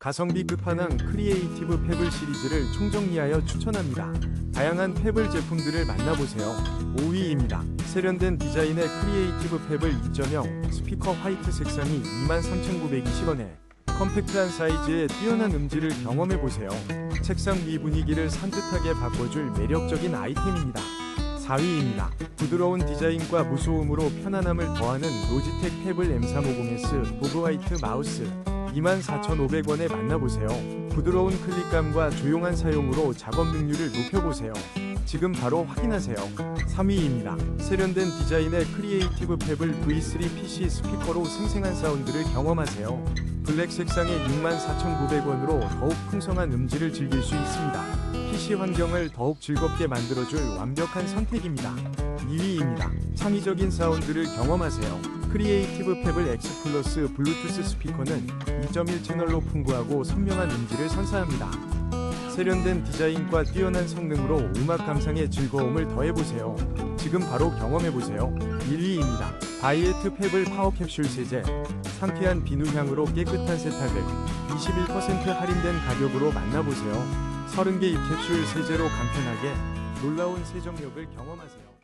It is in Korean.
가성비 끝판왕 크리에이티브 페블 시리즈를 총정리하여 추천합니다. 다양한 페블 제품들을 만나보세요. 5위입니다. 세련된 디자인의 크리에이티브 페블 2.0 스피커 화이트 색상이 23,920원에 컴팩트한 사이즈에 뛰어난 음질을 경험해보세요. 책상 위 분위기를 산뜻하게 바꿔줄 매력적인 아이템입니다. 4위입니다. 부드러운 디자인과 무소음으로 편안함을 더하는 로지텍 페블 M350S 보그 화이트 마우스 24,500원에 만나보세요. 부드러운 클릭감과 조용한 사용으로 작업 능률을 높여보세요. 지금 바로 확인하세요. 3위입니다. 세련된 디자인의 크리에이티브 페블 V3 PC 스피커로 생생한 사운드를 경험하세요. 블랙 색상의 64,900원으로 더욱 풍성한 음질을 즐길 수 있습니다. PC 환경을 더욱 즐겁게 만들어줄 완벽한 선택입니다. 2위입니다. 창의적인 사운드를 경험하세요. 크리에이티브 페블 X 플러스 블루투스 스피커는 2.1 채널로 풍부하고 선명한 음질을 선사합니다. 세련된 디자인과 뛰어난 성능으로 음악 감상의 즐거움을 더해보세요. 지금 바로 경험해보세요. 1위입니다. 바이에트 페블 파워 캡슐 세제. 상쾌한 비누 향으로 깨끗한 세탁을 21% 할인된 가격으로 만나보세요. 30개 입 캡슐 세제로 간편하게 놀라운 세정력을 경험하세요.